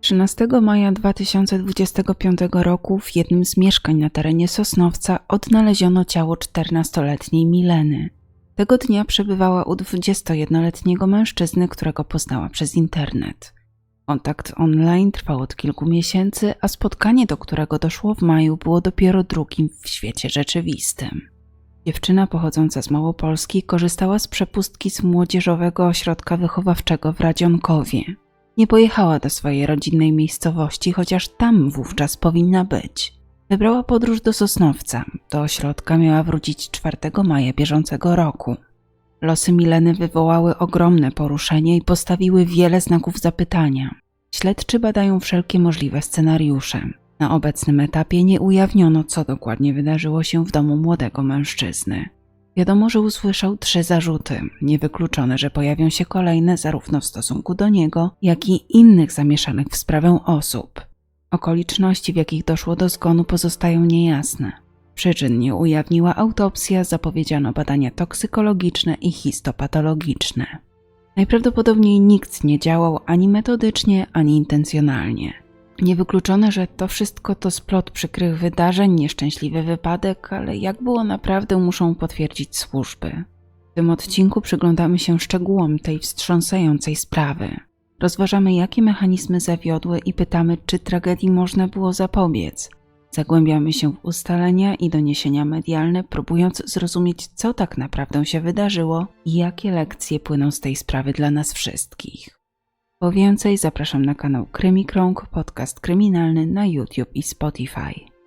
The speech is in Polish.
13 maja 2025 roku w jednym z mieszkań na terenie Sosnowca odnaleziono ciało 14-letniej Mileny. Tego dnia przebywała u 21-letniego mężczyzny, którego poznała przez internet. Kontakt online trwał od kilku miesięcy, a spotkanie, do którego doszło w maju, było dopiero drugim w świecie rzeczywistym. Dziewczyna pochodząca z Małopolski korzystała z przepustki z młodzieżowego ośrodka wychowawczego w Radzionkowie. Nie pojechała do swojej rodzinnej miejscowości, chociaż tam wówczas powinna być. Wybrała podróż do Sosnowca. Do ośrodka miała wrócić 4 maja bieżącego roku. Losy Mileny wywołały ogromne poruszenie i postawiły wiele znaków zapytania. Śledczy badają wszelkie możliwe scenariusze. Na obecnym etapie nie ujawniono, co dokładnie wydarzyło się w domu młodego mężczyzny. Wiadomo, że usłyszał trzy zarzuty. Niewykluczone, że pojawią się kolejne zarówno w stosunku do niego, jak i innych zamieszanych w sprawę osób. Okoliczności, w jakich doszło do zgonu, pozostają niejasne. Przyczyn nie ujawniła autopsja, zapowiedziano badania toksykologiczne i histopatologiczne. Najprawdopodobniej nikt nie działał ani metodycznie, ani intencjonalnie. Niewykluczone, że to wszystko to splot przykrych wydarzeń, nieszczęśliwy wypadek, ale jak było naprawdę muszą potwierdzić służby. W tym odcinku przyglądamy się szczegółom tej wstrząsającej sprawy. Rozważamy, jakie mechanizmy zawiodły i pytamy, czy tragedii można było zapobiec. Zagłębiamy się w ustalenia i doniesienia medialne, próbując zrozumieć, co tak naprawdę się wydarzyło i jakie lekcje płyną z tej sprawy dla nas wszystkich. Po więcej zapraszam na kanał Krymi Krąg, podcast kryminalny na YouTube i Spotify.